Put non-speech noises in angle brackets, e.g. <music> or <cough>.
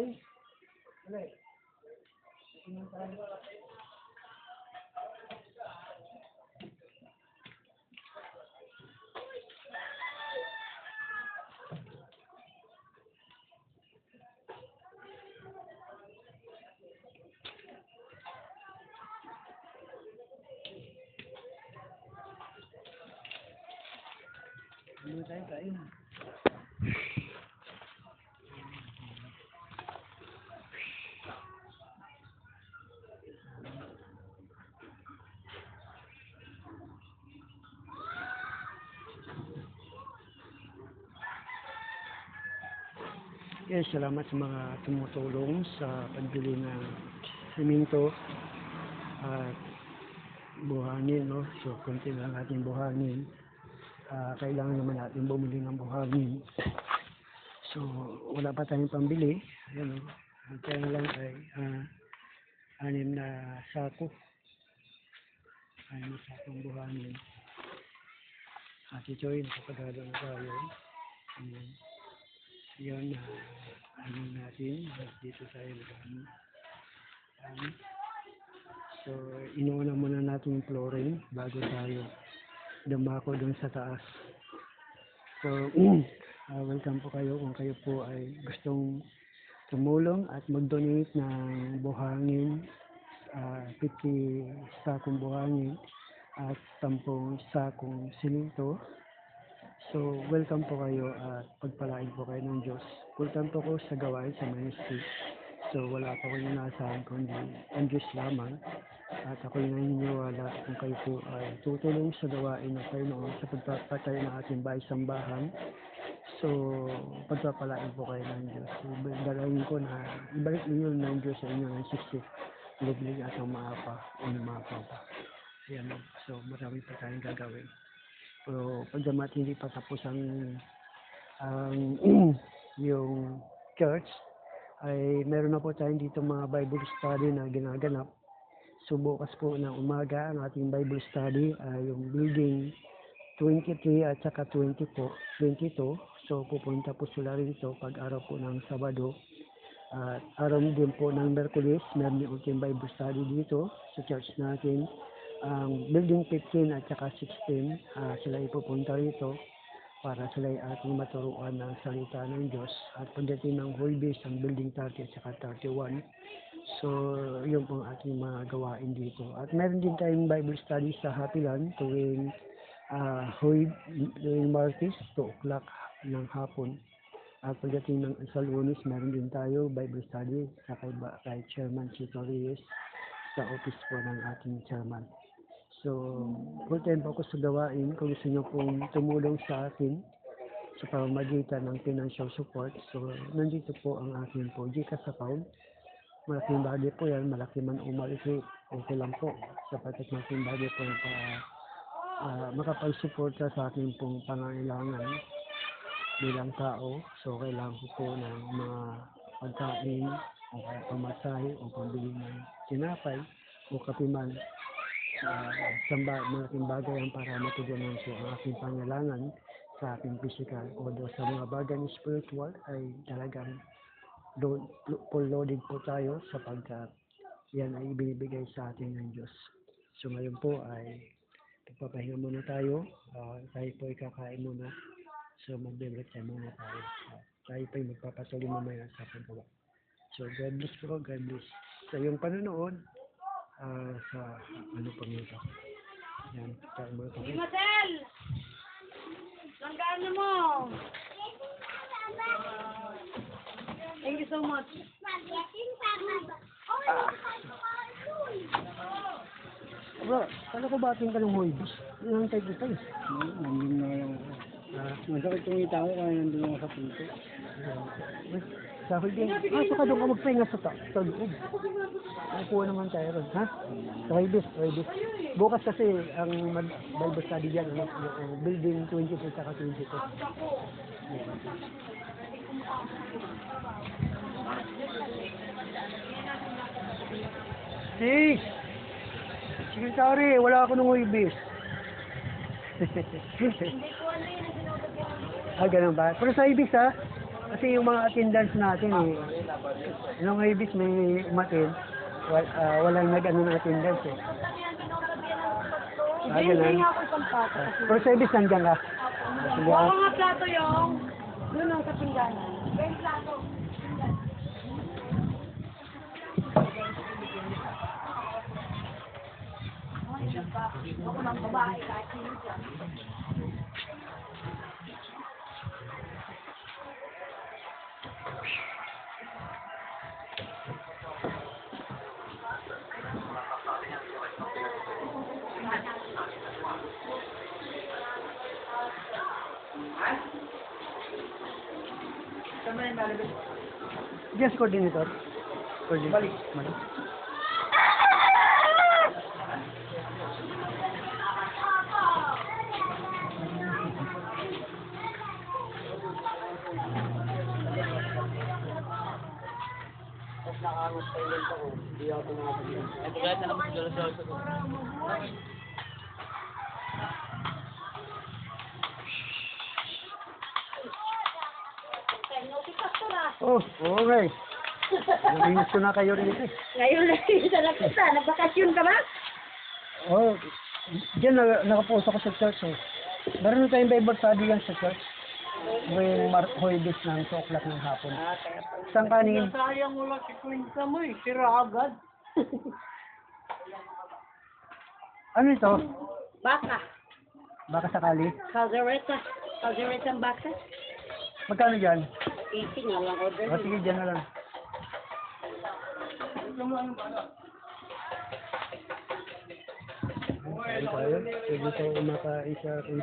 Hindi. Wala eh. Tingnan tayo. Hindi tayo kain. Yes, salamat sa mga tumutulong sa pagbili ng siminto at buhangin, no? So, konti lang ating buhangin. Ah, kailangan naman natin bumili ng buhangin. So, wala pa tayong pambili. Ayan, no? Ang kaya lang ay ah, anim na sako. Anim na sakong buhangin. At ito ay nakapagado na tayo. Ayan. Yan na ano natin, dito tayo nag ano. So, inuuna muna natin yung flooring bago tayo dumako dun sa taas. So, <clears throat> ah, welcome po kayo kung kayo po ay gustong tumulong at mag-donate ng buhangin, ah, 50 sakong buhangin at 10 sakong siminto. So, welcome po kayo at pagpalain po kayo ng Diyos. Time po ko sa gawain sa ministry. So, wala po kayong inasahan kundi ang Diyos lamang. At ako yung naniniwala kung kayo po ay tutulong sa gawain ng Panginoon sa pagpapatay ng ating bahay sambahan. So, pagpapalain po kayo ng Diyos. So, dalawin ko na ibalik ninyo ng Diyos sa inyo ng sisip, lublig at ang maapa o mapa pa. Ayan, so marami pa tayong gagawin. Pero pagdamat hindi pa tapos ang ang <clears throat> yung church ay meron na po tayong dito mga Bible study na ginaganap. So bukas po ng umaga ang ating Bible study ay yung building 23 at saka 20 po, 22. So pupunta po sila rito pag araw po ng Sabado. At araw din po ng Merkulis, meron din Bible study dito sa church natin ang building 15 at saka 16 ah, sila ipupunta rito para sila ating maturuan ng salita ng Diyos. At pagdating ng Huwebes ang building 30 at saka 31 so yun pong ating mga gawain dito. At meron din tayong Bible study sa Hapilan tuwing uh, Huweb tuwing Martes 2 o'clock ng hapon. At pagdating ng sa Lunes meron din tayo Bible study sa kay, kay Chairman Chito Reyes sa office po ng ating chairman. So, full time po ako sa gawain. Kung gusto nyo pong tumulong sa akin sa pamamagitan ng financial support. So, nandito po ang aking po Gcash account. Malaking bagay po yan. Malaki man o malaki. Okay lang po. Sapagkat malaking bagay po pa, ah, makapagsuporta sa ating pong pangangailangan bilang tao. So, kailangan ko po ng mga pagkain o pamasahe o pambili ng tinapay o kape man. Uh, isang ba, malaking bagay yan para matugunan po ang aking pangailangan sa ating physical. Although sa mga bagay ng spiritual ay talagang load, full loaded po tayo sapagkat yan ay ibinibigay sa atin ng Diyos. So ngayon po ay magpapahinga muna tayo. Uh, tayo po ay kakain muna. So magbe-break time muna tayo. Uh, tayo po ay magpapatuloy mamaya sa paggawa. So God bless po, God bless. Sa iyong panonood, ah, sa ano pa nito. Yan, kain muna tayo. Marcel! Langgaan mo! Thank you so much. Bro, paano ko bating ka ng hoybis? Inantay kita eh. Nandun na lang ako. Ah, Masakit kumita ko kaya nandun ako sa pinto. Sa din. Ah, saka doon ka magpahinga sa, ta sa loob. Nakuha naman tayo ron, ha? Sa Hoybis, Hoybis. Bukas kasi ang mag- Bible study dyan, ano, yung building 22 saka 22. Sis! Secretary, wala ako ng Hoybis. <laughs> ah, ganun ba? Pero sa Ibis ha, kasi yung mga attendance natin eh, nung Ibis may umatin, wal, ah, walang nag-ano ng attendance eh. Ah, Hindi, ganun. hindi nga ako isang plato. Ah, pero sa Ibis nandiyan ka. Sige ah. ko nga plato yung doon ang sa pingganan. Yung plato. Ako ng babae kahit sino. गेस को दिने तर ना आ रहा है ये तो दिया तो ना तो गाइस हम जरा से और से Oh, okay. Naminis ko na kayo rin ito eh. Ngayon lang sa nakita, nagbakasyon ka ba? Oh, diyan na, nakapost ako sa church eh. Meron na tayong Bible study yan sa church. Ngayong Mar Hoybis ng 2 o'clock ng hapon. Isang kanin. Sayang mo lang si Quinta mo eh, sira agad. <laughs> Ano ito? Baka. Baka sakali. Caldereta ang baka. Magkano dyan? 80 nga lang order. O sige, dyan na lang. Kain tayo. Pwede tayo kumakain sa kung